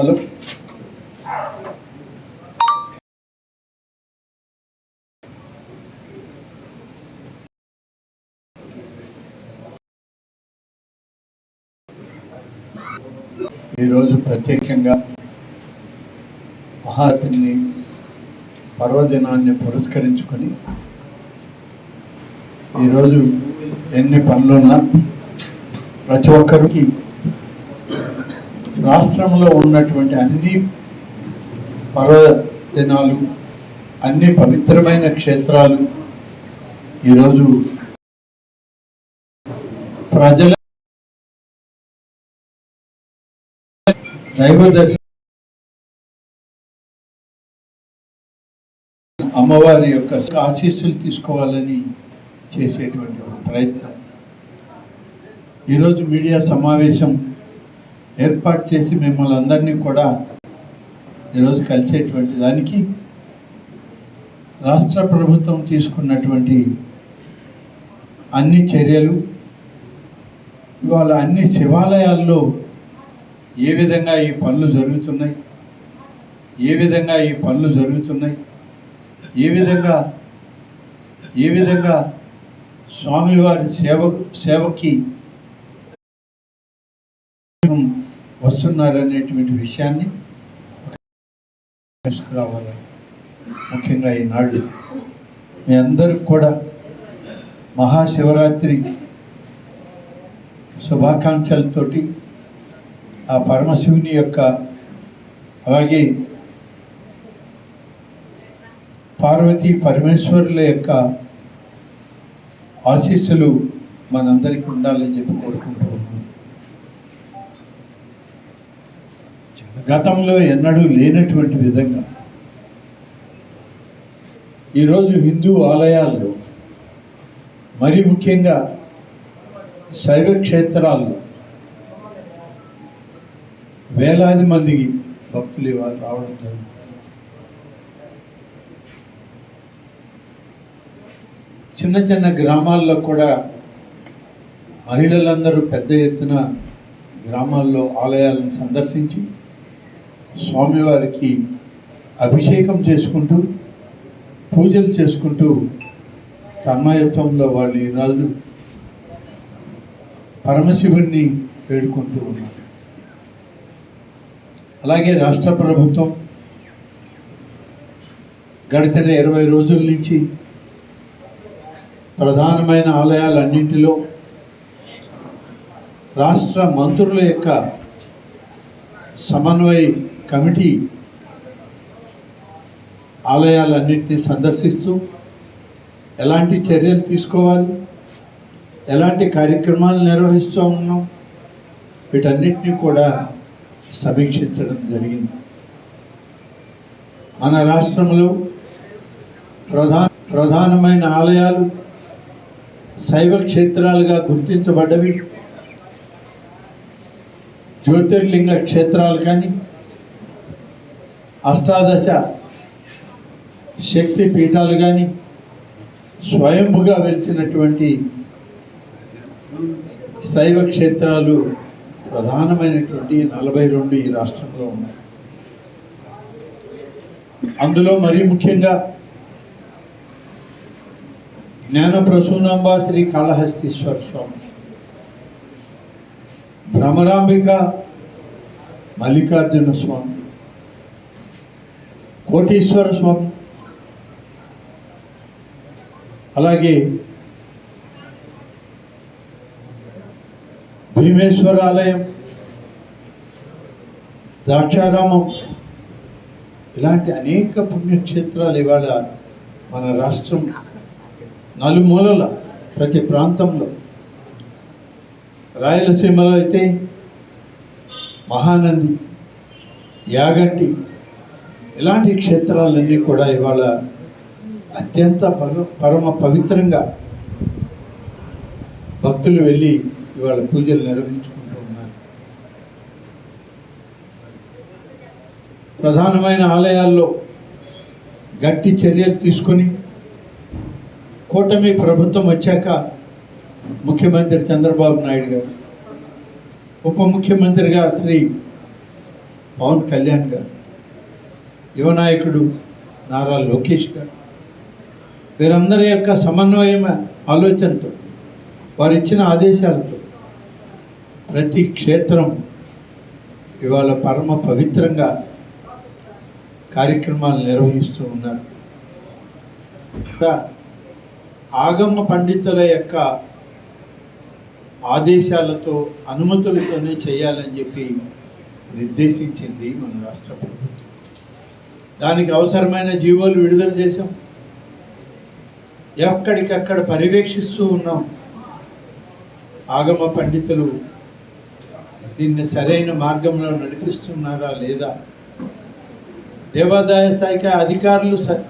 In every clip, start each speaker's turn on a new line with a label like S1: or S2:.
S1: Hello. ఈరోజు ప్రత్యేకంగా మహారథుని పర్వదినాన్ని పురస్కరించుకొని ఈరోజు ఎన్ని పనులున్నా ప్రతి ఒక్కరికి రాష్ట్రంలో ఉన్నటువంటి అన్ని పర్వదినాలు అన్ని పవిత్రమైన క్షేత్రాలు ఈరోజు ప్రజల దైవ దర్శనం అమ్మవారి యొక్క ఆశీస్సులు తీసుకోవాలని చేసేటువంటి ప్రయత్నం. ఈరోజు మీడియా సమావేశం ఏర్పాటు చేసి మిమ్మల్ని అందరినీ కూడా ఈరోజు కలిసేటువంటి దానికి రాష్ట్ర ప్రభుత్వం తీసుకున్నటువంటి అన్ని చర్యలు ఇవాళ అన్ని శివాలయాల్లో ఏ విధంగా ఈ పనులు జరుగుతున్నాయి ఏ విధంగా ఈ పనులు జరుగుతున్నాయి ఏ విధంగా ఏ విధంగా స్వామివారి సేవ సేవకి వస్తున్నారనేటువంటి విషయాన్ని తీసుకురావాలి. ముఖ్యంగా ఈనాడు మీ అందరికి కూడా మహాశివరాత్రి శుభాకాంక్షలతోటి ఆ పరమశివుని యొక్క అలాగే పార్వతీ పరమేశ్వరుల యొక్క ఆశీస్సులు మనందరికీ ఉండాలని చెప్పుకోరు కోరుకుంటూ ఉన్నాను గతంలో ఎన్నడూ లేనటువంటి విధంగా ఈరోజు హిందూ ఆలయాల్లో మరి ముఖ్యంగా శైవ క్షేత్రాల్లో వేలాది మందికి భక్తులు ఇవాళ రావడం జరుగుతుంది. చిన్న చిన్న గ్రామాల్లో కూడా మహిళలందరూ పెద్ద ఎత్తున గ్రామాల్లో ఆలయాలను సందర్శించి స్వామివారికి అభిషేకం చేసుకుంటూ పూజలు చేసుకుంటూ తన్మయత్వంలో వాళ్ళు ఈరోజు పరమశివుణ్ణి వేడుకుంటూ ఉన్నారు. అలాగే రాష్ట్ర ప్రభుత్వం గడిచిన ఇరవై రోజుల నుంచి ప్రధానమైన ఆలయాలన్నింటిలో రాష్ట్ర మంత్రుల యొక్క సమన్వయ కమిటీ ఆలయాలన్నింటినీ సందర్శిస్తూ ఎలాంటి చర్యలు తీసుకోవాలి? ఎలాంటి కార్యక్రమాలు నిర్వహిస్తూ ఉన్నాం? వీటన్నిటినీ కూడా సమీక్షించడం జరిగింది. మన రాష్ట్రంలో ప్రధాన ప్రధానమైన ఆలయాలు శైవ క్షేత్రాలుగా గుర్తించబడ్డవి. జ్యోతిర్లింగ క్షేత్రాలు కానీ అష్టాదశ శక్తి పీఠాలు కానీ స్వయంభుగా వెలిసినటువంటి శైవ క్షేత్రాలు ప్రధానమైనటువంటి నలభై రెండు ఈ రాష్ట్రంలో ఉన్నాయి. అందులో మరీ ముఖ్యంగా జ్ఞాన ప్రసూనాంబ శ్రీ కాళహస్తీశ్వర స్వామి భ్రమరాంబిక మల్లికార్జున స్వామి కోటీశ్వర స్వామి. అలాగే భీమేశ్వర ఆలయం ద్రాక్షారామం ఇలాంటి అనేక పుణ్యక్షేత్రాలు ఇవాళ మన రాష్ట్రం నలుమూలల ప్రతి ప్రాంతంలో. రాయలసీమలో అయితే మహానంది యాగంటి ఇలాంటి క్షేత్రాలన్నీ కూడా ఇవాళ అత్యంత పర పరమ పవిత్రంగా భక్తులు వెళ్ళి ఇవాళ పూజలు నిర్వహించుకుంటూ ఉన్నారు. ప్రధానమైన ఆలయాల్లో గట్టి చర్యలు తీసుకొని కూటమి ప్రభుత్వం వచ్చాక ముఖ్యమంత్రి చంద్రబాబు నాయుడు గారు ఉప ముఖ్యమంత్రిగా శ్రీ పవన్ కళ్యాణ్ గారు యువ నాయకుడు నారా లోకేష్ గారు. వీరందరి యొక్క సమన్వయం ఆలోచనతో వారు ఇచ్చిన ఆదేశాలతో ప్రతి క్షేత్రం ఇవాళ పరమ పవిత్రంగా కార్యక్రమాలు నిర్వహిస్తూ ఉన్నారు. ఇంకా ఆగమ పండితుల యొక్క ఆదేశాలతో అనుమతులతోనే చేయాలని చెప్పి నిర్దేశించింది మన రాష్ట్ర ప్రభుత్వం. దానికి అవసరమైన జీవోలు విడుదల చేశాం. ఎక్కడికక్కడ పర్యవేక్షిస్తూ ఉన్నాం. ఆగమ పండితులు దీన్ని సరైన మార్గంలో నడిపిస్తున్నారా లేదా? దేవాదాయ శాఖ అధికారులు స-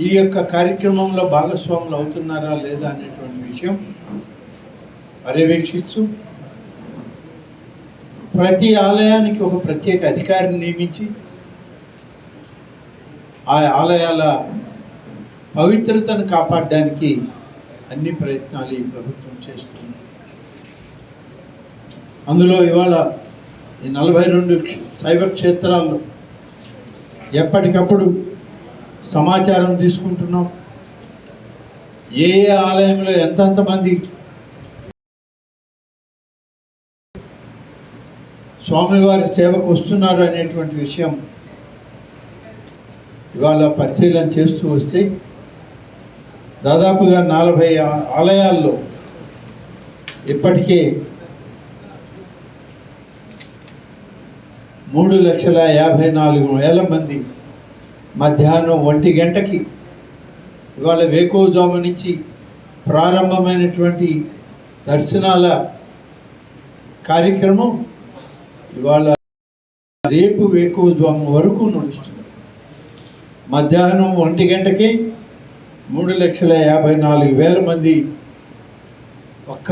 S1: ఈ యొక్క కార్యక్రమంలో భాగస్వాములు అవుతున్నారా లేదా అనేటువంటి విషయం పర్యవేక్షిస్తూ ప్రతి ఆలయానికి ఒక ప్రత్యేక అధికారిని నియమించి ఆ ఆలయాల పవిత్రతను కాపాడడానికి అన్ని ప్రయత్నాలు ఈ ప్రభుత్వం చేస్తుంది. అందులో ఇవాళ ఈ నలభై రెండు శైవ క్షేత్రాల్లో ఎప్పటికప్పుడు సమాచారం తీసుకుంటున్నాం. ఏ ఏ ఆలయంలో ఎంతెంత మంది స్వామివారి సేవకు వస్తున్నారు అనేటువంటి విషయం ఇవాళ పరిశీలన చేస్తూ వస్తే దాదాపుగా నలభై ఆలయాల్లో ఇప్పటికే మూడు లక్షల యాభై నాలుగు వేల మంది మధ్యాహ్నం ఒంటి గంటకి ఇవాళ వేకోజాము నుంచి ప్రారంభమైనటువంటి దర్శనాల కార్యక్రమం ఇవాళ రేపు వేకోజాము వరకు నడుస్తుంది. మధ్యాహ్నం ఒంటి గంటకి మూడు లక్షల యాభై నాలుగు వేల మంది ఒక్క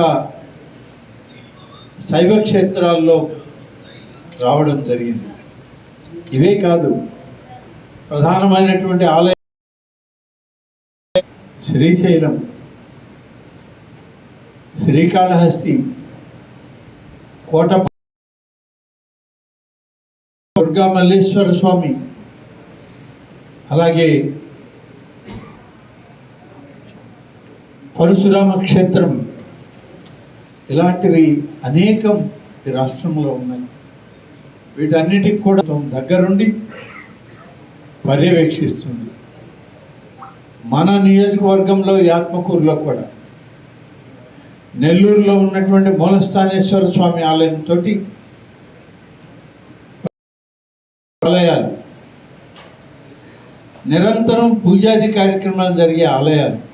S1: శైవ క్షేత్రాల్లో రావడం జరిగింది. ఇవే కాదు ప్రధానమైనటువంటి ఆలయం శ్రీశైలం శ్రీకాళహస్తి కోట దుర్గా మల్లేశ్వర స్వామి అలాగే పరశురామ క్షేత్రం ఇలాంటివి అనేకం ఈ రాష్ట్రంలో ఉన్నాయి. వీటన్నిటికి కూడా దగ్గరుండి పర్యవేక్షిస్తుంది. మన నియోజకవర్గంలో ఆత్మకూరులో కూడా నెల్లూరులో ఉన్నటువంటి మూలస్థానేశ్వర స్వామి ఆలయంతో ఆలయాలు నిరంతరం పూజాది కార్యక్రమాలు జరిగే ఆలయాలు.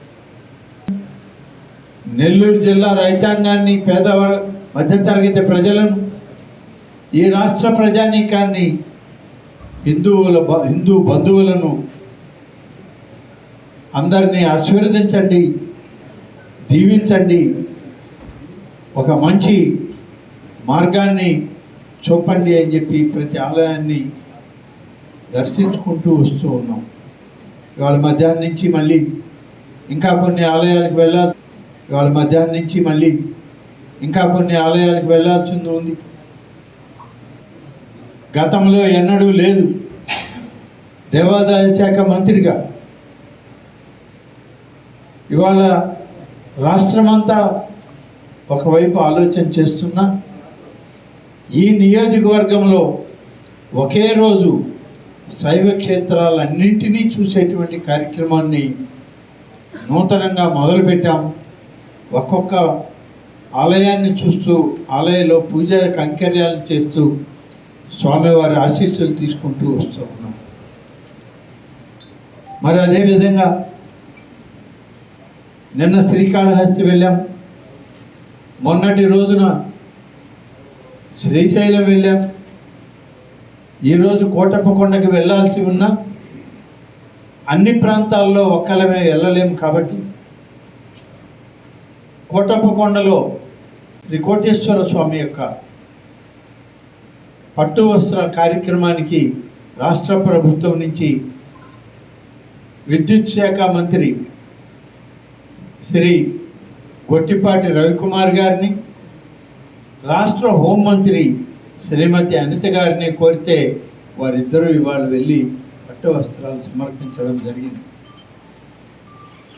S1: నెల్లూరు జిల్లా రైతాంగాన్ని పేదవార మధ్యతరగతి ప్రజలను ఈ రాష్ట్ర ప్రజానీకాన్ని హిందువుల బ- హిందూ బంధువులను అందరినీ ఆశీర్వదించండి దీవించండి. ఒక మంచి మార్గాన్ని చూపండి అని చెప్పి ప్రతి ఆలయాన్ని దర్శించుకుంటూ వస్తూ ఉన్నాం. ఇవాళ మధ్యాహ్నం నుంచి మళ్ళీ ఇంకా కొన్ని ఆలయాలకు వెళ్ళాలి ఇవాళ మధ్యాహ్నం నుంచి మళ్ళీ ఇంకా కొన్ని ఆలయాలకు వెళ్ళాల్సింది ఉంది. గతంలో ఎన్నడూ లేదు. దేవాదాయ శాఖ మంత్రిగా ఇవాళ రాష్ట్రమంతా ఒకవైపు ఆలోచన చేస్తున్నా ఈ నియోజకవర్గంలో ఒకే రోజు శైవ క్షేత్రాలన్నింటినీ చూసేటువంటి కార్యక్రమాన్ని నూతనంగా మొదలుపెట్టాం ఒక్కొక్క ఆలయాన్ని చూస్తూ ఆలయంలో పూజ కైంకర్యాలు చేస్తూ స్వామివారి ఆశీస్సులు తీసుకుంటూ వస్తూ ఉన్నాం. మరి అదేవిధంగా నిన్న శ్రీకాళహస్తి వెళ్ళాం. మొన్నటి రోజున శ్రీశైలం వెళ్ళాం. ఈరోజు కోటప్పకొండకి వెళ్ళాల్సి ఉన్నా అన్ని ప్రాంతాల్లో ఒక్కలమే వెళ్ళలేము కాబట్టి కోటప్పకొండలో శ్రీ కోటేశ్వర స్వామి యొక్క పట్టు వస్త్ర కార్యక్రమానికి రాష్ట్ర ప్రభుత్వం నుంచి విద్యుత్ శాఖ మంత్రి శ్రీ గొట్టిపాటి రవికుమార్ గారిని రాష్ట్ర హోంమంత్రి శ్రీమతి అనిత గారిని కోరితే వారిద్దరూ ఇవాళ వెళ్ళి పట్టు వస్త్రాలు సమర్పించడం జరిగింది.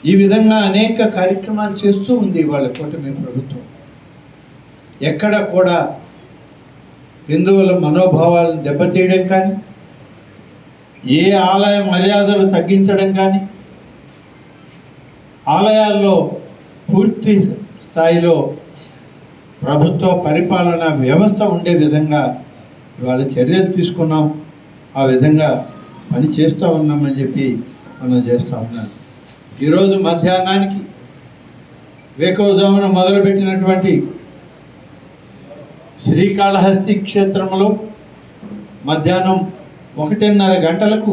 S1: ఈ విధంగా అనేక కార్యక్రమాలు చేస్తూ ఉంది ఇవాళ కూటమి ప్రభుత్వం. ఎక్కడ కూడా హిందువుల మనోభావాలను దెబ్బతీయడం కానీ ఏ ఆలయ మర్యాదలు తగ్గించడం కానీ ఆలయాల్లో పూర్తి స్థాయిలో ప్రభుత్వ పరిపాలన వ్యవస్థ ఉండే విధంగా ఇవాళ చర్యలు తీసుకున్నాం. ఆ విధంగా పని చేస్తూ ఉన్నామని చెప్పి మనం చేస్తూ ఉన్నాం. ఈరోజు మధ్యాహ్నానికి వేకవజామున మొదలుపెట్టినటువంటి శ్రీకాళహస్తి క్షేత్రంలో మధ్యాహ్నం ఒకటిన్నర గంటలకు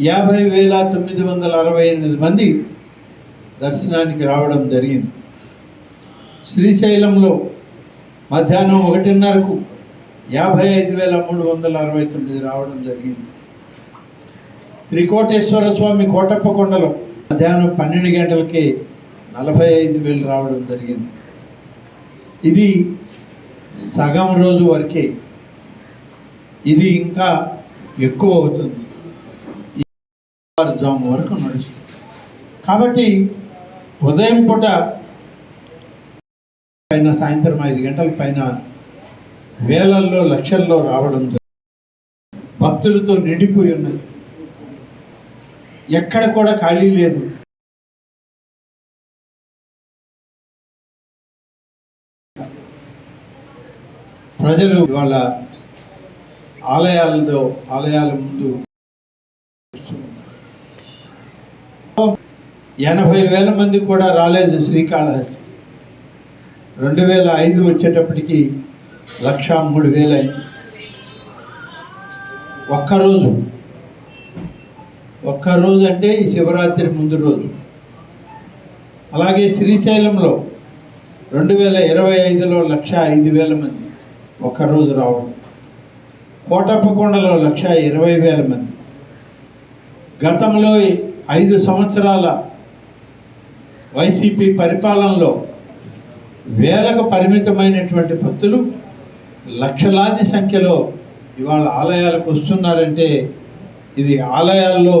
S1: యాభై వేల తొమ్మిది వందల అరవై ఎనిమిది మంది దర్శనానికి రావడం జరిగింది. శ్రీశైలంలో మధ్యాహ్నం ఒకటిన్నరకు యాభై ఐదు వేల మూడు వందల అరవై తొమ్మిది రావడం జరిగింది. త్రికోటేశ్వర స్వామి కోటప్ప కొండలో మధ్యాహ్నం పన్నెండు గంటలకే నలభై ఐదు వేలు రావడం జరిగింది. ఇది సగం రోజు వరకే. ఇది ఇంకా ఎక్కువ అవుతుంది. జాము వరకు నడుస్తుంది. కాబట్టి ఉదయం పూట పైన సాయంత్రం ఐదు గంటల పైన వేలల్లో లక్షల్లో రావడం భక్తులతో నిండిపోయి ఉన్నది. ఎక్కడ కూడా ఖాళీ లేదు. ప్రజలు వాళ్ళ ఆలయాలతో ఆలయాల ముందు ఎనభై వేల మంది కూడా రాలేదు శ్రీకాళహస్తి. రెండు వేల ఐదు వచ్చేటప్పటికి లక్ష మూడు వేలు అయింది. ఒక్కరోజు. ఒక్కరోజు అంటే ఈ శివరాత్రి ముందు రోజు. అలాగే శ్రీశైలంలో రెండు వేల ఇరవై ఐదులో లక్ష ఐదు వేల మంది ఒక్కరోజు రావడం. కోటప్పకొండలో లక్ష ఇరవై వేల మంది. గతంలో ఐదు సంవత్సరాల వైసీపీ పరిపాలనలో వేలకు పరిమితమైనటువంటి భక్తులు లక్షలాది సంఖ్యలో ఇవాళ ఆలయాలకు వస్తున్నారంటే ఇది ఆలయాల్లో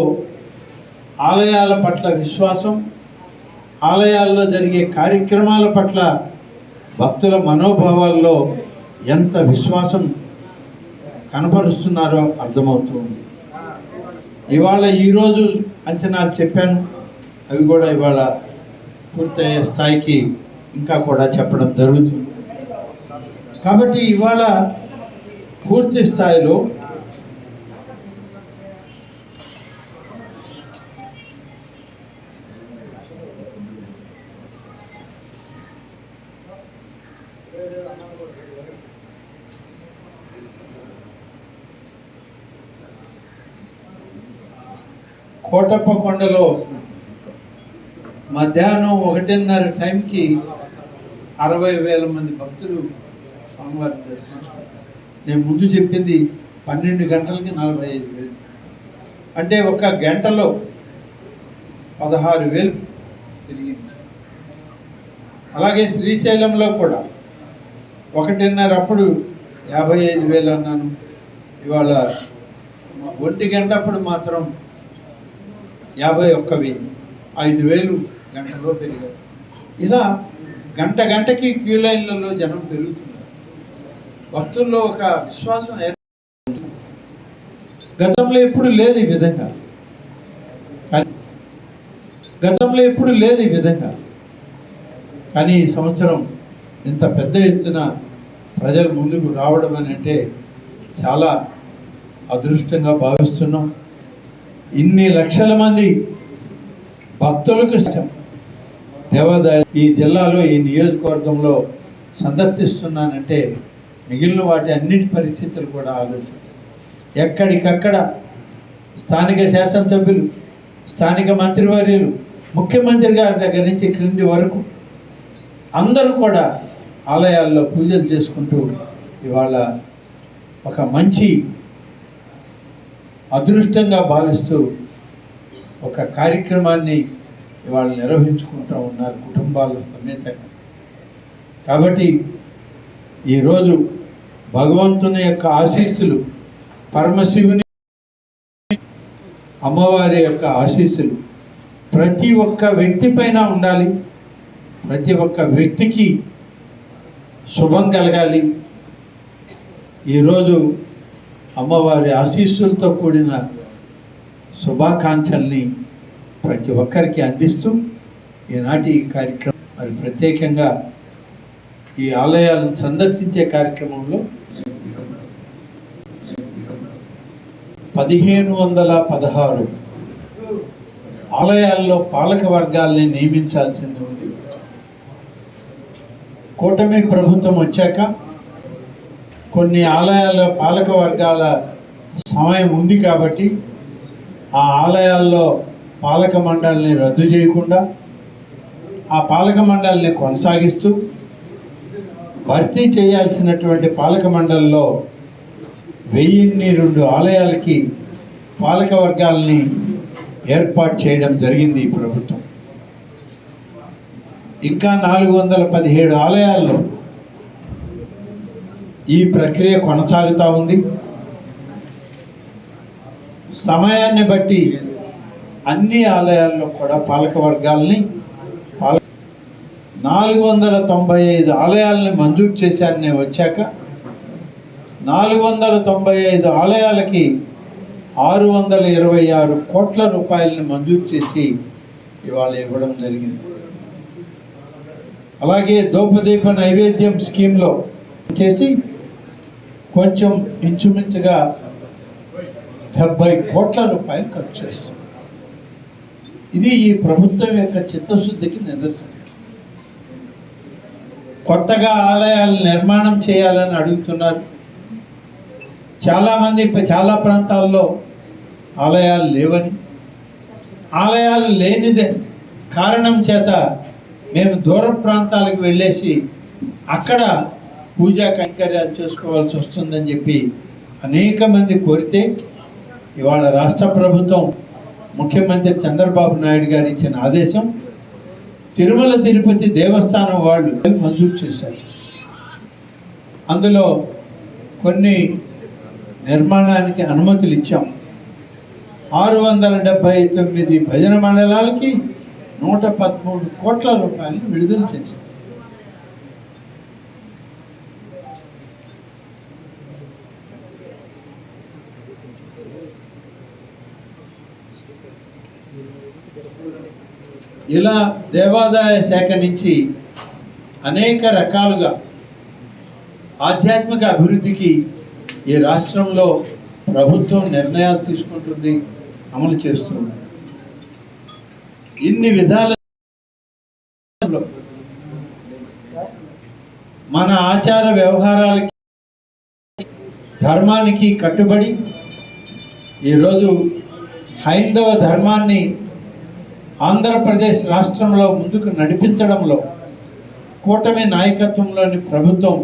S1: ఆలయాల పట్ల విశ్వాసం ఆలయాల్లో జరిగే కార్యక్రమాల పట్ల భక్తుల మనోభావాల్లో ఎంత విశ్వాసం కనపరుస్తున్నారో అర్థమవుతుంది. ఇవాళ ఈరోజు అంచనాలు చెప్పాను అవి కూడా ఇవాళ పూర్తయ్యే స్థాయికి ఇంకా కూడా చెప్పడం జరుగుతుంది. కాబట్టి ఇవాళ పూర్తి స్థాయిలో కోటప్ప కొండలో మధ్యాహ్నం ఒకటిన్నర టైంకి అరవై వేల మంది భక్తులు స్వామివారిని దర్శించుకుంటారు నేను ముందు చెప్పింది పన్నెండు గంటలకి నలభై ఐదు వేలు. అంటే ఒక గంటలో పదహారు వేలు పెరిగింది. అలాగే శ్రీశైలంలో కూడా ఒకటిన్నర అప్పుడు యాభై ఐదు వేలు అన్నాను. ఇవాళ ఒంటి గంట అప్పుడు మాత్రం యాభై ఒక్క వెయ్యి. ఐదు వేలు గంటలో పెరిగారు ఇలా గంట గంటకి క్యూ లైన్లలో జనం పెరుగుతున్నారు. భక్తుల్లో ఒక విశ్వాసం ఏర్పడుతుంది గతంలో ఎప్పుడు లేదు ఈ విధంగా. గతంలో ఎప్పుడు లేదు ఈ విధంగా. కానీ ఈ సంవత్సరం ఇంత పెద్ద ఎత్తున ప్రజలు ముందుకు రావడం అని అంటే చాలా అదృష్టంగా భావిస్తున్నాం. ఇన్ని లక్షల మంది భక్తులకు ఇష్టం. దేవాదాయ ఈ జిల్లాలో ఈ నియోజకవర్గంలో సందర్శిస్తున్నానంటే మిగిలిన వాటి అన్నిటి పరిస్థితులు కూడా ఆలోచించాలి. ఎక్కడికక్కడ స్థానిక శాసనసభ్యులు స్థానిక మంత్రివర్యులు ముఖ్యమంత్రి గారి దగ్గర నుంచి క్రింది వరకు అందరూ కూడా ఆలయాల్లో పూజలు చేసుకుంటూ ఇవాళ ఒక మంచి అదృష్టంగా భావిస్తూ ఒక కార్యక్రమాన్ని ఇవాళ నిర్వహించుకుంటూ ఉన్నారు కుటుంబాల సమేతంగా. కాబట్టి ఈరోజు భగవంతుని యొక్క ఆశీస్సులు పరమశివుని అమ్మవారి యొక్క ఆశీస్సులు ప్రతి ఒక్క వ్యక్తి పైన ఉండాలి. ప్రతి ఒక్క వ్యక్తికి శుభం కలగాలి. ఈరోజు అమ్మవారి ఆశీస్సులతో కూడిన శుభాకాంక్షల్ని ప్రతి ఒక్కరికి అందిస్తూ ఈనాటి కార్యక్రమం మరి ప్రత్యేకంగా ఈ ఆలయాలను సందర్శించే కార్యక్రమంలో పదిహేను వందల పదహారు ఆలయాల్లో పాలక వర్గాల్ని నియమించాల్సింది ఉంది. కూటమి ప్రభుత్వం వచ్చాక కొన్ని ఆలయాల్లో పాలక వర్గాల సమయం ఉంది కాబట్టి ఆ ఆలయాల్లో పాలక మండలిని రద్దు చేయకుండా ఆ పాలక మండలిని కొనసాగిస్తూ భర్తీ చేయాల్సినటువంటి పాలక మండలిలో వెయ్యిన్ని రెండు ఆలయాలకి పాలక వర్గాలని ఏర్పాటు చేయడం జరిగింది ఈ ప్రభుత్వం. ఇంకా నాలుగు వందల పదిహేడు ఆలయాల్లో ఈ ప్రక్రియ కొనసాగుతూ ఉంది. సమయాన్ని బట్టి అన్ని ఆలయాల్లో కూడా పాలక వర్గాల్ని పాల నాలుగు వందల తొంభై ఐదు ఆలయాలని మంజూరు చేశాను నేను వచ్చాక. నాలుగు వందల తొంభై ఐదు ఆలయాలకి ఆరు వందల ఇరవై ఆరు కోట్ల రూపాయలని మంజూరు చేసి ఇవాళ ఇవ్వడం జరిగింది. అలాగే దోపదీప నైవేద్యం స్కీమ్లో చేసి కొంచెం ఇంచుమించుగా డెబ్బై కోట్ల రూపాయలు ఖర్చు చేస్తుంది ఇది ఈ ప్రభుత్వం యొక్క చిత్తశుద్ధికి నిదర్శనం. కొత్తగా ఆలయాలు నిర్మాణం చేయాలని అడుగుతున్నారు. చాలామంది చాలా ప్రాంతాల్లో ఆలయాలు లేవని ఆలయాలు లేనిదే కారణం చేత మేము దూర ప్రాంతాలకు వెళ్ళేసి అక్కడ పూజా కైంకర్యాలు చేసుకోవాల్సి వస్తుందని చెప్పి అనేక మంది కోరితే ఇవాళ రాష్ట్ర ప్రభుత్వం ముఖ్యమంత్రి చంద్రబాబు నాయుడు గారు ఇచ్చిన ఆదేశం తిరుమల తిరుపతి దేవస్థానం వాళ్ళు మంజూరు చేశారు. అందులో కొన్ని నిర్మాణానికి అనుమతులు ఇచ్చాం. ఆరు వందల డెబ్బై తొమ్మిది భజన మండలాలకి నూట పదమూడు కోట్ల రూపాయలు విడుదల చేశారు ఇలా దేవాదాయ శాఖ నుంచి అనేక రకాలుగా ఆధ్యాత్మిక అభివృద్ధికి ఈ రాష్ట్రంలో ప్రభుత్వం నిర్ణయాలు తీసుకుంటుంది అమలు చేస్తుంది ఇన్ని విధాల మన ఆచార వ్యవహారాలకి ధర్మానికి కట్టుబడి ఈరోజు హైందవ ధర్మాన్ని ఆంధ్రప్రదేశ్ రాష్ట్రంలో ముందుకు నడిపించడంలో కూటమి నాయకత్వంలోని ప్రభుత్వం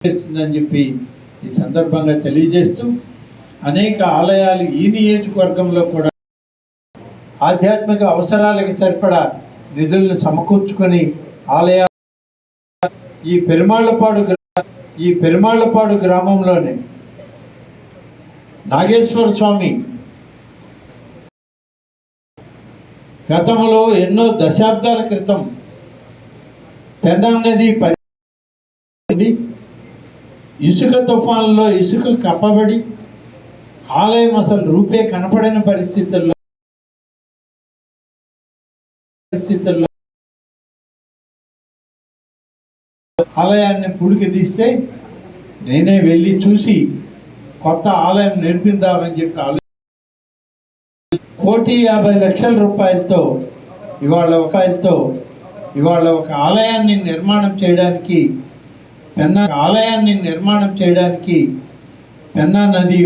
S1: చేస్తుందని చెప్పి ఈ సందర్భంగా తెలియజేస్తూ అనేక ఆలయాలు ఈ నియోజకవర్గంలో కూడా ఆధ్యాత్మిక అవసరాలకి సరిపడా నిధులను సమకూర్చుకొని ఆలయాలు ఈ పెరుమాళ్ళపాడు ఈ పెరుమాళ్ళపాడు గ్రామంలోనే నాగేశ్వర స్వామి గతంలో ఎన్నో దశాబ్దాల క్రితం పెన్నా నది పరి ఇసుక తుఫాన్లో ఇసుక కప్పబడి ఆలయం అసలు రూపే కనపడని పరిస్థితుల్లో పరిస్థితుల్లో ఆలయాన్ని పుడికి తీస్తే నేనే వెళ్ళి చూసి కొత్త ఆలయం నిర్మిద్దామని చెప్పి కోటి యాభై లక్షల రూపాయలతో ఇవాళ రూపాయలతో ఇవాళ ఒక ఆలయాన్ని నిర్మాణం చేయడానికి పెన్నా ఆలయాన్ని నిర్మాణం చేయడానికి పెన్నా నది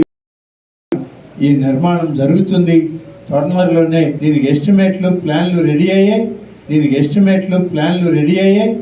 S1: ఈ నిర్మాణం జరుగుతుంది. త్వరలోనే దీనికి ఎస్టిమేట్లు ప్లాన్లు రెడీ అయ్యాయి. దీనికి ఎస్టిమేట్లు ప్లాన్లు రెడీ అయ్యాయి.